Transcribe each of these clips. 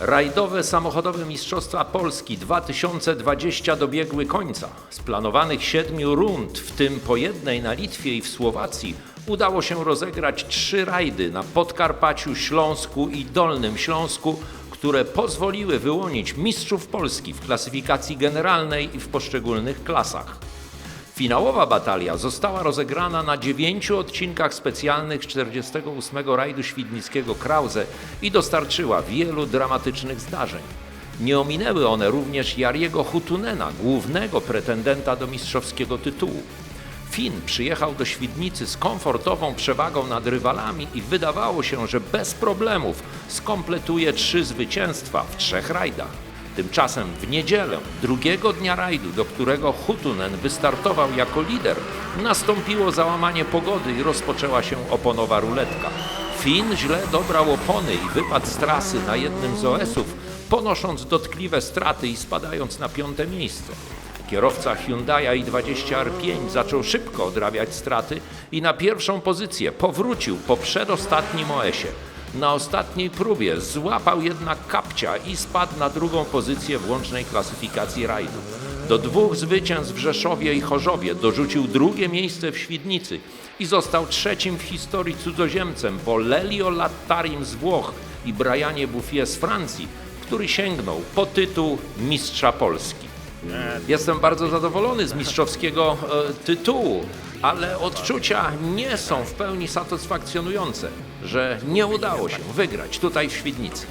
Rajdowe samochodowe Mistrzostwa Polski 2020 dobiegły końca. Z planowanych siedmiu rund, w tym po jednej na Litwie i w Słowacji, udało się rozegrać trzy rajdy na Podkarpaciu, Śląsku i Dolnym Śląsku, które pozwoliły wyłonić mistrzów Polski w klasyfikacji generalnej i w poszczególnych klasach. Finałowa batalia została rozegrana na dziewięciu odcinkach specjalnych 48 rajdu świdnickiego Krause i dostarczyła wielu dramatycznych zdarzeń. Nie ominęły one również Jariego Hutunena, głównego pretendenta do mistrzowskiego tytułu. Finn przyjechał do Świdnicy z komfortową przewagą nad rywalami i wydawało się, że bez problemów skompletuje trzy zwycięstwa w trzech rajdach. Tymczasem w niedzielę, drugiego dnia rajdu, do którego Hutunen wystartował jako lider, nastąpiło załamanie pogody i rozpoczęła się oponowa ruletka. Finn źle dobrał opony i wypadł z trasy na jednym z OS-ów, ponosząc dotkliwe straty i spadając na piąte miejsce. Kierowca Hyundai i20 R5 zaczął szybko odrabiać straty i na pierwszą pozycję powrócił po przedostatnim OS-ie. Na ostatniej próbie złapał jednak kapcia i spadł na drugą pozycję w łącznej klasyfikacji rajdu. Do dwóch zwycięstw w Rzeszowie i Chorzowie dorzucił drugie miejsce w Świdnicy i został trzecim w historii cudzoziemcem po Lelio Lattarim z Włoch i Brianie Bouffier z Francji, który sięgnął po tytuł Mistrza Polski. Jestem bardzo zadowolony z mistrzowskiego e, tytułu, ale odczucia nie są w pełni satysfakcjonujące, że nie udało się wygrać tutaj w Świdnicy.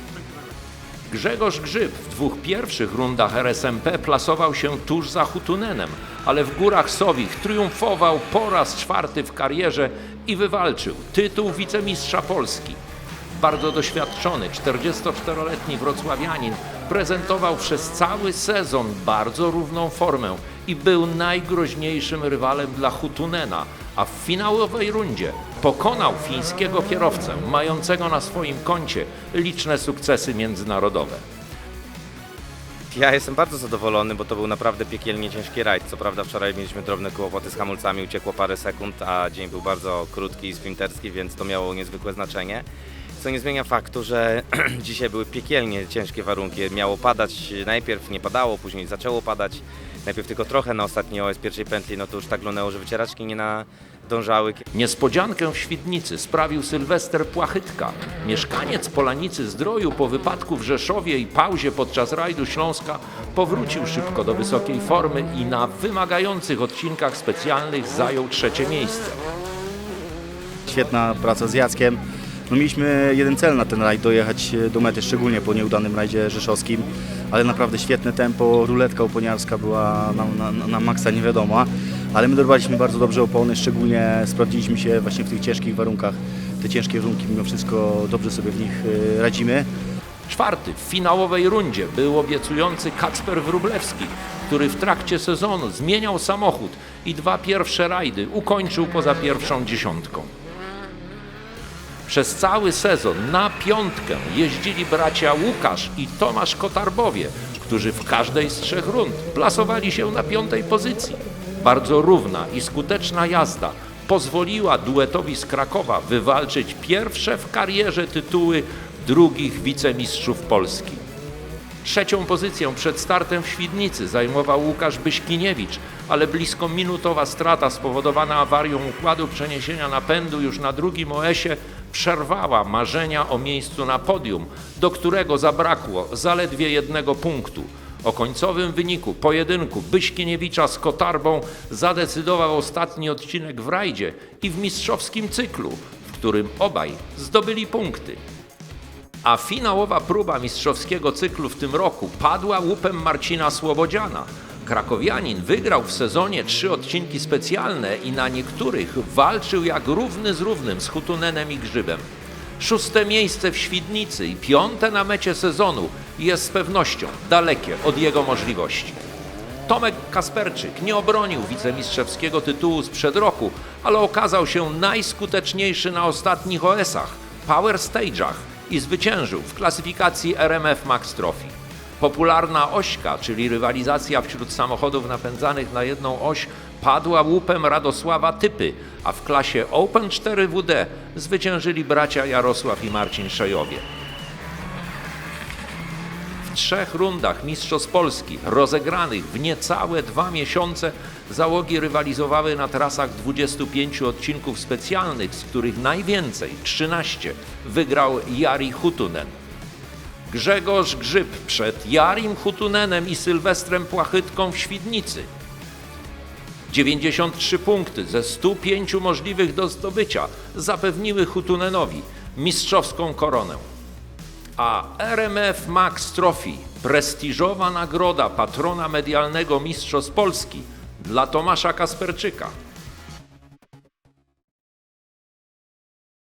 Grzegorz Grzyb w dwóch pierwszych rundach RSMP plasował się tuż za Hutunenem, ale w Górach Sowich triumfował po raz czwarty w karierze i wywalczył tytuł wicemistrza Polski. Bardzo doświadczony 44-letni wrocławianin prezentował przez cały sezon bardzo równą formę i był najgroźniejszym rywalem dla Hutunena, a w finałowej rundzie pokonał fińskiego kierowcę mającego na swoim koncie liczne sukcesy międzynarodowe. Ja jestem bardzo zadowolony, bo to był naprawdę piekielnie ciężki rajd. Co prawda wczoraj mieliśmy drobne kłopoty z hamulcami, uciekło parę sekund, a dzień był bardzo krótki i sprinterski, więc to miało niezwykłe znaczenie. Co nie zmienia faktu, że dzisiaj były piekielnie ciężkie warunki. Miało padać najpierw, nie padało, później zaczęło padać. Najpierw tylko trochę na ostatni OS pierwszej pętli, no to już tak glonęło, że wycieraczki nie nadążały. Niespodziankę w Świdnicy sprawił Sylwester Płachytka. Mieszkaniec Polanicy Zdroju po wypadku w Rzeszowie i pauzie podczas rajdu Śląska powrócił szybko do wysokiej formy i na wymagających odcinkach specjalnych zajął trzecie miejsce. Świetna praca z Jackiem. No mieliśmy jeden cel na ten rajd, dojechać do mety, szczególnie po nieudanym rajdzie rzeszowskim, ale naprawdę świetne tempo, ruletka oponiarska była na, na, na maksa niewiadoma, ale my dorwaliśmy bardzo dobrze opony, szczególnie sprawdziliśmy się właśnie w tych ciężkich warunkach. Te ciężkie warunki mimo wszystko dobrze sobie w nich y, radzimy. Czwarty w finałowej rundzie był obiecujący Kacper Wróblewski, który w trakcie sezonu zmieniał samochód i dwa pierwsze rajdy ukończył poza pierwszą dziesiątką. Przez cały sezon na piątkę jeździli bracia Łukasz i Tomasz Kotarbowie, którzy w każdej z trzech rund plasowali się na piątej pozycji. Bardzo równa i skuteczna jazda pozwoliła duetowi z Krakowa wywalczyć pierwsze w karierze tytuły drugich wicemistrzów Polski. Trzecią pozycję przed startem w Świdnicy zajmował Łukasz Byśkiniewicz, ale blisko minutowa strata spowodowana awarią układu przeniesienia napędu już na drugim OS-ie przerwała marzenia o miejscu na podium, do którego zabrakło zaledwie jednego punktu. O końcowym wyniku pojedynku Byśkieniewicza z Kotarbą zadecydował ostatni odcinek w rajdzie i w mistrzowskim cyklu, w którym obaj zdobyli punkty. A finałowa próba mistrzowskiego cyklu w tym roku padła łupem Marcina Słobodziana. Krakowianin wygrał w sezonie trzy odcinki specjalne i na niektórych walczył jak równy z równym z Hutunenem i Grzybem. Szóste miejsce w Świdnicy i piąte na mecie sezonu jest z pewnością dalekie od jego możliwości. Tomek Kasperczyk nie obronił wicemistrzowskiego tytułu sprzed roku, ale okazał się najskuteczniejszy na ostatnich OS-ach, Power Stage'ach i zwyciężył w klasyfikacji RMF Max Trophy. Popularna ośka, czyli rywalizacja wśród samochodów napędzanych na jedną oś, padła łupem Radosława Typy, a w klasie Open 4WD zwyciężyli bracia Jarosław i Marcin Szejowie. W trzech rundach Mistrzostw Polski rozegranych w niecałe dwa miesiące załogi rywalizowały na trasach 25 odcinków specjalnych, z których najwięcej, 13, wygrał Jari Hutunen. Grzegorz Grzyb przed Jarim Hutunenem i Sylwestrem Płachytką w Świdnicy. 93 punkty ze 105 możliwych do zdobycia zapewniły Hutunenowi mistrzowską koronę. A RMF Max Trophy, prestiżowa nagroda patrona medialnego Mistrzostw Polski dla Tomasza Kasperczyka,